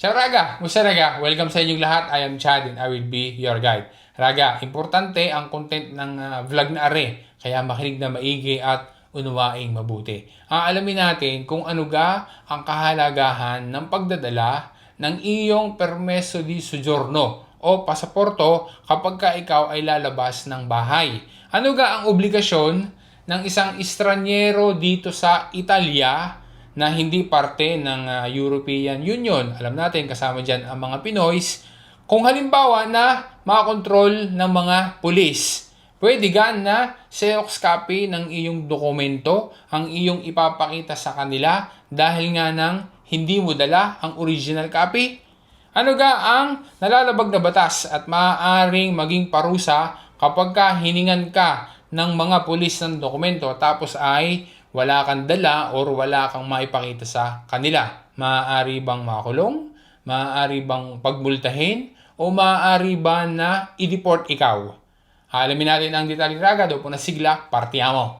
Ciao Raga! Musta Raga? Welcome sa inyong lahat. I am Chad and I will be your guide. Raga, importante ang content ng ah, vlog na are. Kaya makinig na maigi at unawaing mabuti. Aalamin natin kung ano ga ang kahalagahan ng pagdadala ng iyong permeso di soggiorno o pasaporto kapag ka ikaw ay lalabas ng bahay. Ano ga ang obligasyon ng isang estranyero dito sa Italia na hindi parte ng ah, European Union. Alam natin, kasama dyan ang mga Pinoys. Kung halimbawa na makakontrol ng mga pulis, pwede gan na Xerox copy ng iyong dokumento ang iyong ipapakita sa kanila dahil nga nang hindi mo dala ang original copy? Ano ga ang nalalabag na batas at maaaring maging parusa kapag ka hiningan ka ng mga pulis ng dokumento tapos ay wala kang dala or wala kang maipakita sa kanila? Maaari bang makulong? Maaari bang pagmultahin? O maaari ba na i-deport ikaw? Alamin natin ang detalye raga doon po na sigla, partiamo.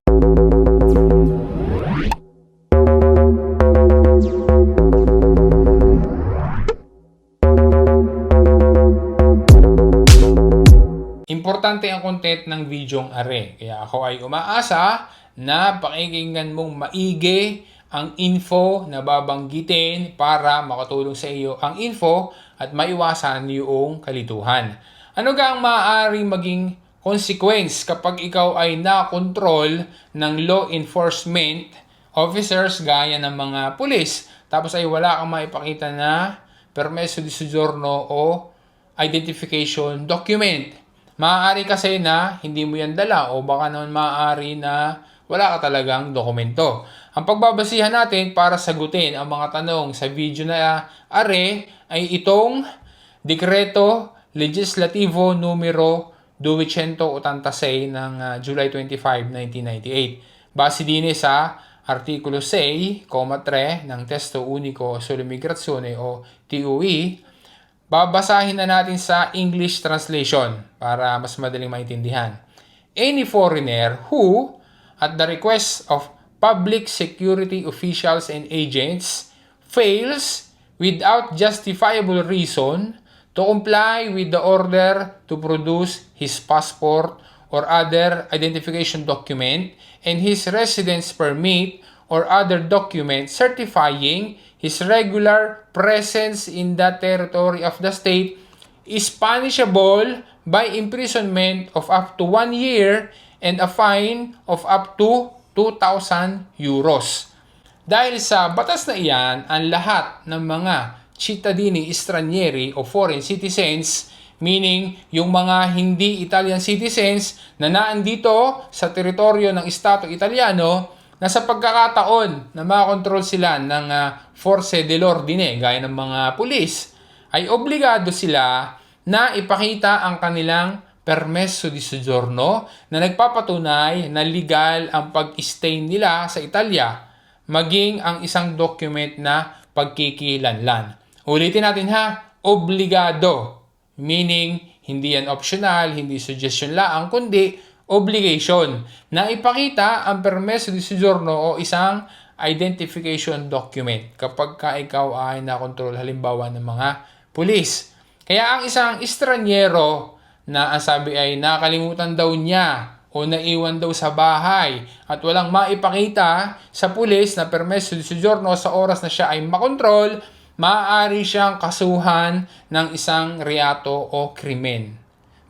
Importante ang content ng videong are. Kaya ako ay umaasa na pakinggan mong maigi ang info na babanggitin para makatulong sa iyo ang info at maiwasan yung kalituhan. Ano ga ang maaaring maging consequence kapag ikaw ay nakontrol ng law enforcement officers gaya ng mga pulis tapos ay wala kang maipakita na permeso di soggiorno o identification document. Maaari kasi na hindi mo yan dala o baka naman maaari na wala ka talagang dokumento. Ang pagbabasihan natin para sagutin ang mga tanong sa video na are ay itong Dekreto Legislativo numero 286 ng uh, July 25, 1998. Base din sa Artikulo 6, 3 ng Testo Unico sull'Immigrazione o TUE, babasahin na natin sa English translation para mas madaling maintindihan. Any foreigner who, at the request of public security officials and agents, fails without justifiable reason to comply with the order to produce his passport or other identification document and his residence permit or other document certifying his regular presence in the territory of the state is punishable by imprisonment of up to one year and a fine of up to 2,000 euros. Dahil sa batas na iyan, ang lahat ng mga cittadini stranieri o foreign citizens, meaning yung mga hindi Italian citizens na naandito sa teritoryo ng Estado Italiano, na sa pagkakataon na makakontrol sila ng uh, force dell'ordine, gaya ng mga pulis, ay obligado sila na ipakita ang kanilang permesso di soggiorno na nagpapatunay na legal ang pag-stay nila sa Italia, maging ang isang document na pagkikilanlan. Ulitin natin ha, obligado, meaning hindi yan optional, hindi suggestion lang, kundi obligation na ipakita ang permeso di soggiorno o isang identification document kapag ka ikaw ay nakontrol halimbawa ng mga pulis. Kaya ang isang estranyero na ang sabi ay nakalimutan daw niya o naiwan daw sa bahay at walang maipakita sa pulis na permeso di soggiorno sa oras na siya ay makontrol, maaari siyang kasuhan ng isang reato o krimen.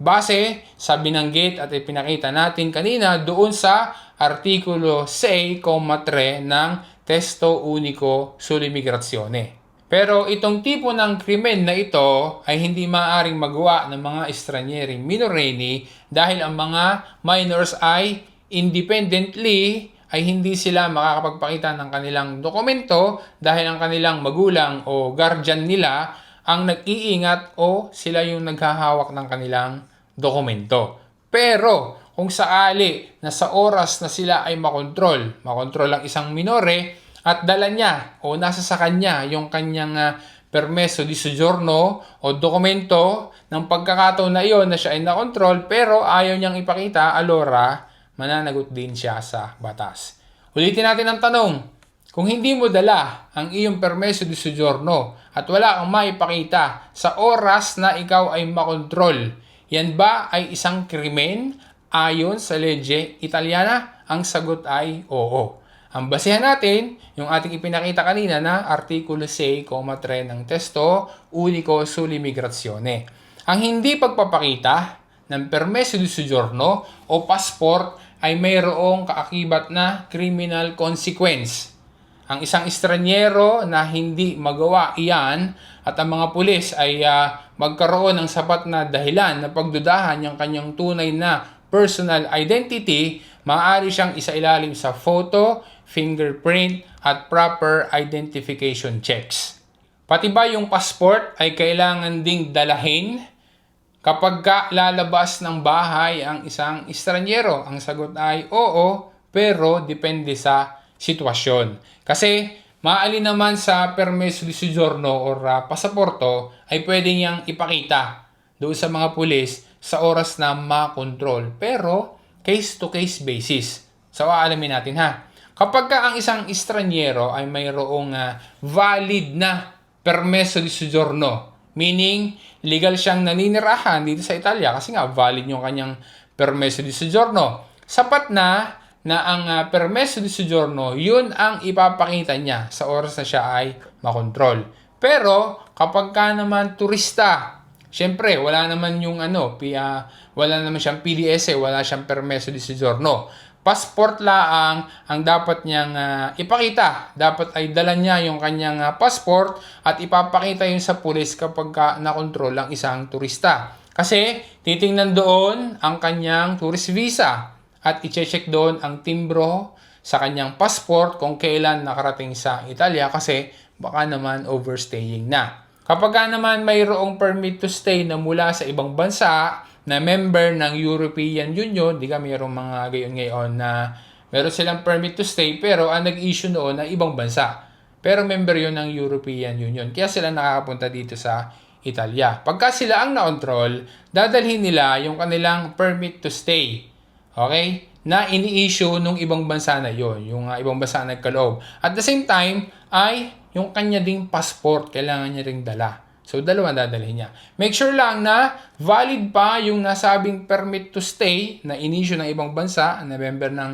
Base sa binanggit at ipinakita natin kanina doon sa Artikulo 6,3 ng Testo Unico sull'Immigrazione. Pero itong tipo ng krimen na ito ay hindi maaaring magawa ng mga estranyering minorenni dahil ang mga minors ay independently ay hindi sila makakapagpakita ng kanilang dokumento dahil ang kanilang magulang o guardian nila ang nag-iingat o sila yung naghahawak ng kanilang dokumento. Pero kung sakali na sa oras na sila ay makontrol, makontrol ang isang minore at dala niya o nasa sa kanya yung kanyang uh, permeso di soggiorno o dokumento ng pagkakataon na iyon na siya ay nakontrol pero ayaw niyang ipakita, alora mananagot din siya sa batas. Ulitin natin ang tanong. Kung hindi mo dala ang iyong permeso di soggiorno at wala kang maipakita sa oras na ikaw ay makontrol, yan ba ay isang krimen ayon sa legge Italiana? Ang sagot ay oo. Ang basehan natin, yung ating ipinakita kanina na Artikulo 6,3 ng Testo Unico sull'Immigrazione. Ang hindi pagpapakita ng permeso di soggiorno o passport ay mayroong kaakibat na criminal consequence. Ang isang estranyero na hindi magawa iyan at ang mga pulis ay uh, magkaroon ng sapat na dahilan na pagdudahan yung kanyang tunay na personal identity, maaari siyang isailalim sa photo, fingerprint, at proper identification checks. Pati ba yung passport ay kailangan ding dalahin kapag ka lalabas ng bahay ang isang estranyero? Ang sagot ay oo, pero depende sa sitwasyon. Kasi maali naman sa permeso di soggiorno or uh, pasaporto ay pwede niyang ipakita doon sa mga pulis sa oras na makontrol. Pero case to case basis. So aalamin natin ha. Kapag ka ang isang estranyero ay mayroong uh, valid na permeso di soggiorno, meaning legal siyang naninirahan dito sa Italia kasi nga valid yung kanyang permeso di soggiorno. Sapat na na ang uh, permeso di soggiorno, yun ang ipapakita niya sa oras na siya ay makontrol. Pero kapag ka naman turista, syempre wala naman yung ano, pia, wala naman siyang PDS, wala siyang permeso di soggiorno. Passport laang ang dapat niyang uh, ipakita. Dapat ay dala niya yung kanyang uh, passport at ipapakita yun sa pulis kapag ka nakontrol ang isang turista. Kasi titingnan doon ang kanyang tourist visa at i-check doon ang timbro sa kanyang passport kung kailan nakarating sa Italia kasi baka naman overstaying na. Kapag ka naman mayroong permit to stay na mula sa ibang bansa na member ng European Union, di ka mayroong mga gayon ngayon na meron silang permit to stay pero ang nag-issue noon na ibang bansa. Pero member yon ng European Union. Kaya sila nakakapunta dito sa Italia. Pagka sila ang na-control, dadalhin nila yung kanilang permit to stay Okay? Na ini-issue nung ibang bansa na yon, yung uh, ibang bansa na nagkaloob. At the same time, ay yung kanya ding passport, kailangan niya ring dala. So, dalawa dadalhin niya. Make sure lang na valid pa yung nasabing permit to stay na inisyo ng ibang bansa na member ng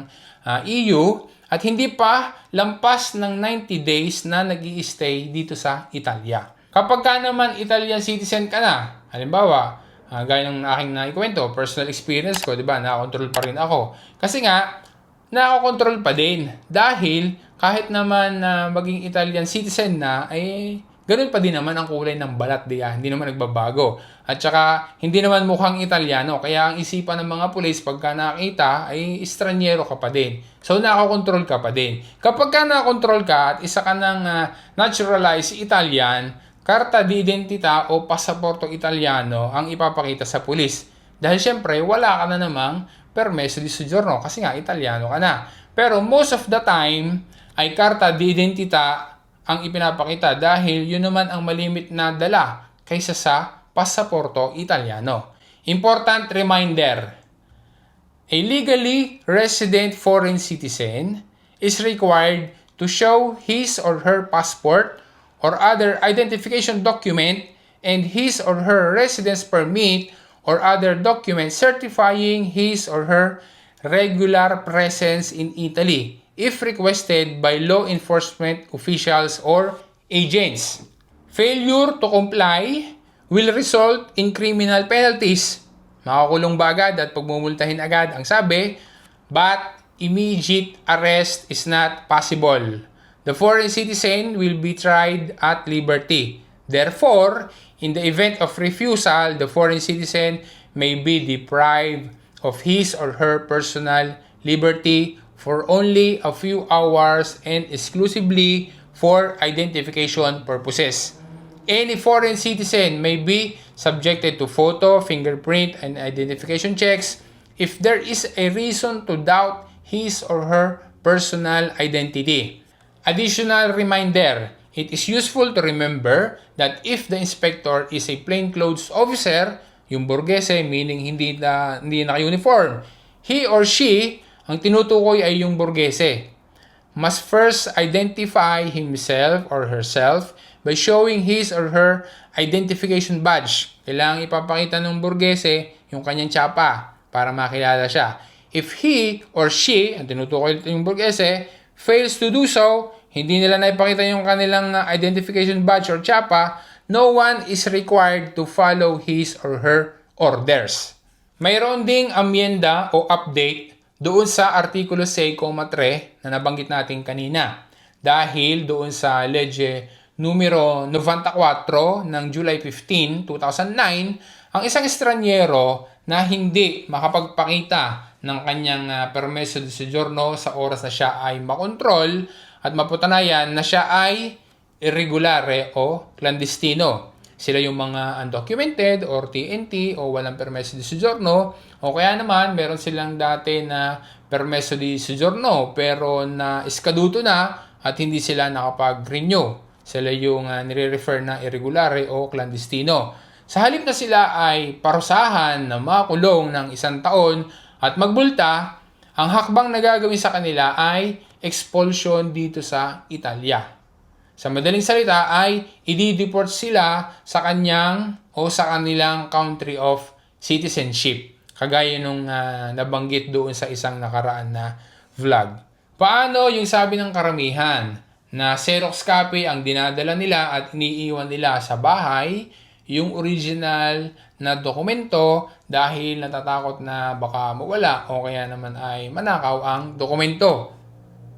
uh, ah, EU at hindi pa lampas ng 90 days na nag stay dito sa Italia. Kapag ka naman Italian citizen ka na, halimbawa, Uh, gaya ng aking naikwento, personal experience ko, di ba, nakakontrol pa rin ako. Kasi nga, nakakontrol pa din. Dahil, kahit naman na uh, maging Italian citizen na, ay ganun pa din naman ang kulay ng balat diya. Hindi naman nagbabago. At saka, hindi naman mukhang Italiano. Kaya ang isipan ng mga pulis pagka nakita ay estranyero ka pa din. So, nakakontrol ka pa din. Kapag ka nakakontrol ka at isa ka ng uh, naturalized Italian, karta di identita o pasaporto Italiano ang ipapakita sa pulis. Dahil syempre, wala ka na namang permeso di soggiorno kasi nga Italiano ka na. Pero most of the time, ay karta di identita ang ipinapakita dahil yun naman ang malimit na dala kaysa sa pasaporto Italiano. Important reminder, a legally resident foreign citizen is required to show his or her passport or other identification document and his or her residence permit or other document certifying his or her regular presence in Italy if requested by law enforcement officials or agents. Failure to comply will result in criminal penalties. Makakulong ba agad at pagmumultahin agad ang sabi, but immediate arrest is not possible. The foreign citizen will be tried at liberty. Therefore, in the event of refusal, the foreign citizen may be deprived of his or her personal liberty for only a few hours and exclusively for identification purposes. Any foreign citizen may be subjected to photo, fingerprint, and identification checks if there is a reason to doubt his or her personal identity. Additional reminder, it is useful to remember that if the inspector is a plainclothes officer, yung burgese meaning hindi na hindi naka-uniform, he or she ang tinutukoy ay yung burgese. must first identify himself or herself by showing his or her identification badge. Kailangan ipapakita ng burgese yung kanyang tsapa para makilala siya. If he or she, ang tinutukoy yung burgese, fails to do so, hindi nila naipakita yung kanilang uh, identification badge or tsapa, no one is required to follow his or her orders. Mayroon ding amyenda o update doon sa Artikulo 6.3 na nabanggit natin kanina. Dahil doon sa Legge numero 94 ng July 15, 2009, ang isang estranyero na hindi makapagpakita ng kanyang uh, de soggiorno sa oras na siya ay makontrol at maputanayan na siya ay irregulare o clandestino. Sila yung mga undocumented or TNT o walang permeso di soggiorno o kaya naman meron silang dati na permeso di soggiorno pero na iskaduto na at hindi sila nakapag-renew. Sila yung uh, nire-refer na irregulare o clandestino. Sa halip na sila ay parusahan na makulong ng isang taon at magbulta, ang hakbang na gagawin sa kanila ay expulsion dito sa Italia. Sa madaling salita ay i-deport sila sa kanyang o sa kanilang country of citizenship. Kagaya nung uh, nabanggit doon sa isang nakaraan na vlog. Paano yung sabi ng karamihan na Xerox copy ang dinadala nila at iniiwan nila sa bahay yung original na dokumento dahil natatakot na baka mawala o kaya naman ay manakaw ang dokumento.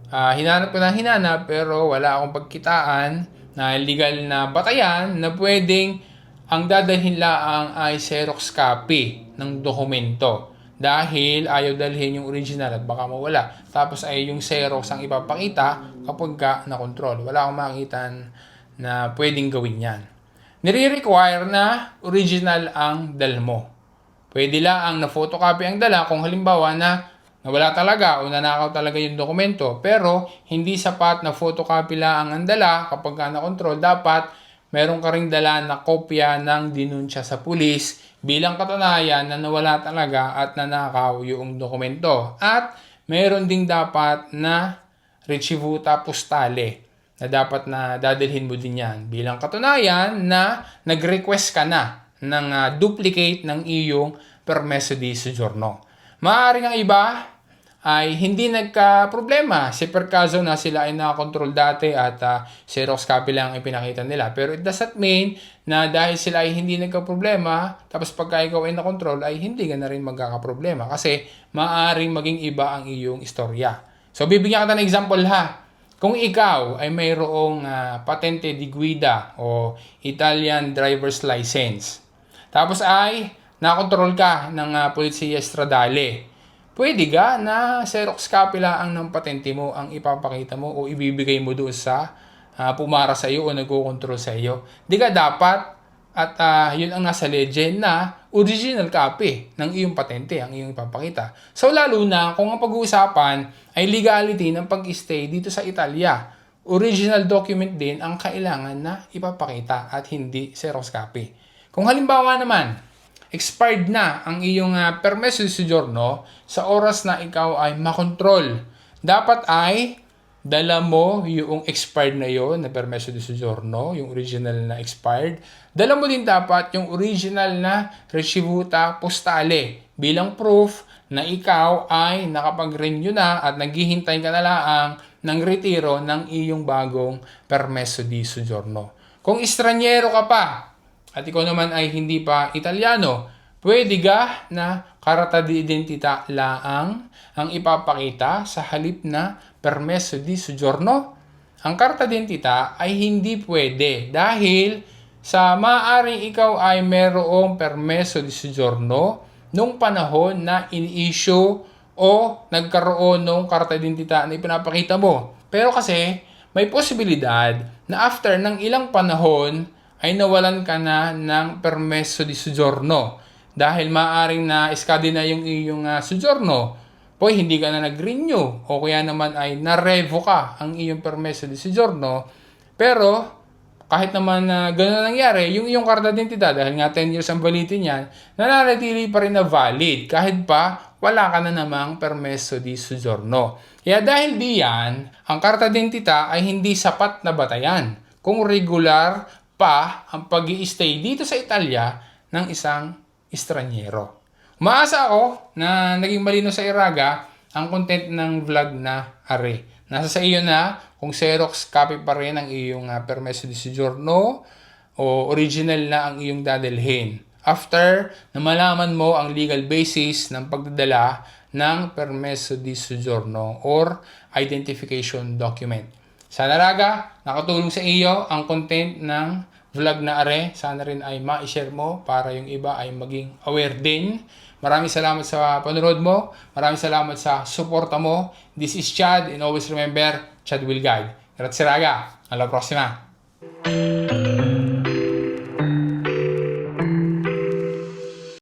Uh, hinanap ko na hinanap pero wala akong pagkitaan na legal na batayan na pwedeng ang dadalhin lang ay Xerox copy ng dokumento dahil ayaw dalhin yung original at baka mawala. Tapos ay yung Xerox ang ipapakita kapag ka na-control. Wala akong makita na pwedeng gawin yan. Nire-require na original ang dal mo. Pwede lang ang na-photocopy ang dala kung halimbawa na Nawala talaga o nanakaw talaga yung dokumento. Pero hindi sapat na photocopy lang ang dala kapag ka na-control. Dapat meron ka ring dala na kopya ng dinunsya sa pulis bilang katunayan na nawala talaga at nanakaw yung dokumento. At meron ding dapat na ricevuta postale na dapat na dadalhin mo din yan bilang katunayan na nag-request ka na ng uh, duplicate ng iyong permesso di soggiorno. Maaaring ang iba ay hindi nagka-problema. Si per caso na sila ay nakakontrol dati at uh, Xerox copy lang ang ipinakita nila. Pero it doesn't mean na dahil sila ay hindi nagka-problema, tapos pagka ikaw ay nakontrol, ay hindi ka na rin magkaka-problema. Kasi maaaring maging iba ang iyong istorya. So bibigyan kita ng example ha. Kung ikaw ay mayroong uh, patente di guida o Italian driver's license, tapos ay nakontrol ka ng uh, Polizia Stradale, pwede ga na Xerox copy lang ng patente mo ang ipapakita mo o ibibigay mo doon sa uh, pumara sa iyo o nagko-control sa iyo. Di ka dapat at uh, yun ang nasa legend na original copy ng iyong patente ang iyong ipapakita. So lalo na kung ang pag-uusapan ay legality ng pag-stay dito sa Italia. Original document din ang kailangan na ipapakita at hindi Xerox copy. Kung halimbawa naman, expired na ang iyong uh, permeso de soggiorno sa oras na ikaw ay makontrol. Dapat ay dala mo yung expired na yon na permeso de soggiorno, yung original na expired. Dala mo din dapat yung original na ricevuta postale bilang proof na ikaw ay nakapag-renew na at naghihintay ka na lang ng retiro ng iyong bagong permeso di soggiorno. Kung estranyero ka pa, at ikaw naman ay hindi pa Italiano, pwede ga na karata di identita laang ang ipapakita sa halip na permeso di soggiorno? Ang karta identita ay hindi pwede dahil sa maaaring ikaw ay merong permeso di soggiorno nung panahon na in-issue o nagkaroon ng karta identita na ipinapakita mo. Pero kasi may posibilidad na after ng ilang panahon ay nawalan ka na ng permeso di soggiorno. Dahil maaring na iskadi na yung iyong uh, soggiorno, po hindi ka na nag-renew o kaya naman ay na-revo ka ang iyong permeso di soggiorno. Pero kahit naman na uh, gano'n nangyari, yung iyong karta identidad, dahil nga 10 years ang validity niyan, nananatili pa rin na valid kahit pa wala ka na namang permeso di soggiorno. Kaya dahil diyan, ang karta identita ay hindi sapat na batayan kung regular pa ang pag stay dito sa Italia ng isang estranyero. Umaasa ako na naging malino sa Iraga ang content ng vlog na are. Nasa sa iyo na kung Xerox copy pa rin ang iyong uh, permeso di soggiorno o original na ang iyong dadalhin. After na malaman mo ang legal basis ng pagdadala ng permeso di soggiorno or identification document. Sana raga, nakatulong sa iyo ang content ng vlog na are. Sana rin ay ma-share mo para yung iba ay maging aware din. Maraming salamat sa panonood mo. Maraming salamat sa suporta mo. This is Chad and always remember, Chad will guide. Grazie raga. Alla prossima.